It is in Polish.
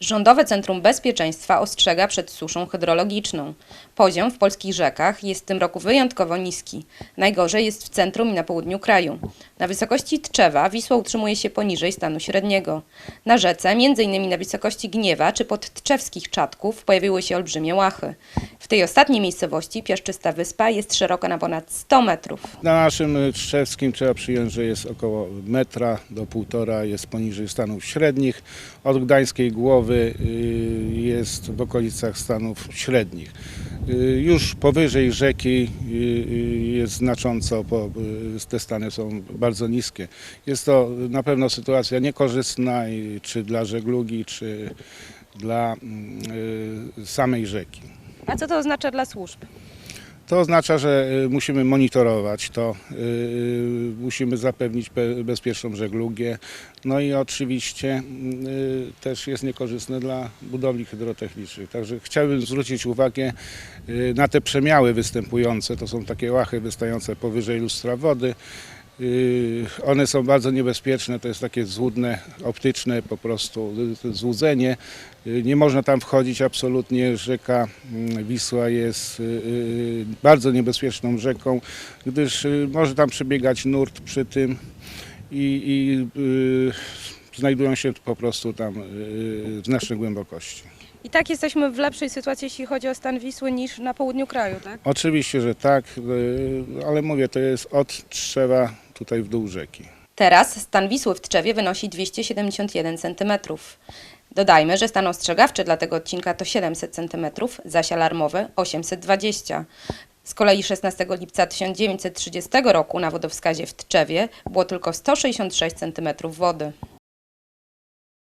Rządowe Centrum Bezpieczeństwa ostrzega przed suszą hydrologiczną. Poziom w polskich rzekach jest w tym roku wyjątkowo niski. Najgorzej jest w centrum i na południu kraju. Na wysokości Tczewa Wisła utrzymuje się poniżej stanu średniego. Na rzece, m.in. na wysokości Gniewa czy pod tczewskich czatków, pojawiły się olbrzymie łachy. W tej ostatniej miejscowości piaszczysta wyspa jest szeroka na ponad 100 metrów. Na naszym Trzewskim trzeba przyjąć, że jest około metra do półtora, jest poniżej stanów średnich. Od Gdańskiej Głowy y, jest w okolicach stanów średnich. Y, Już powyżej rzeki y, jest znacząco, bo te stany są bardzo niskie. Jest to na pewno sytuacja niekorzystna czy dla żeglugi, czy dla mm, samej rzeki. A co to oznacza dla służb? To oznacza, że y, musimy monitorować to, y, musimy zapewnić pe- bezpieczną żeglugę. No i oczywiście y, też jest niekorzystne dla budowli hydrotechnicznych. Także chciałbym zwrócić uwagę y, na te przemiały występujące. To są takie łachy wystające powyżej lustra wody. Y, One są bardzo niebezpieczne, to jest takie złudne, optyczne po prostu złudzenie. Y, Nie można tam wchodzić absolutnie. Rzeka mm, Wisła jest y, bardzo niebezpieczną rzeką, gdyż może tam przebiegać nurt przy tym i, i znajdują się po prostu tam w znacznej głębokości. I tak jesteśmy w lepszej sytuacji, jeśli chodzi o stan Wisły, niż na południu kraju, tak? Oczywiście, że tak, ale mówię, to jest od Trzewa tutaj w dół rzeki. Teraz stan Wisły w Tczewie wynosi 271 cm. Dodajmy, że stan ostrzegawczy dla tego odcinka to 700 cm, zaś alarmowy 820. Z kolei 16 lipca 1930 roku na wodowskazie w Tczewie było tylko 166 cm wody.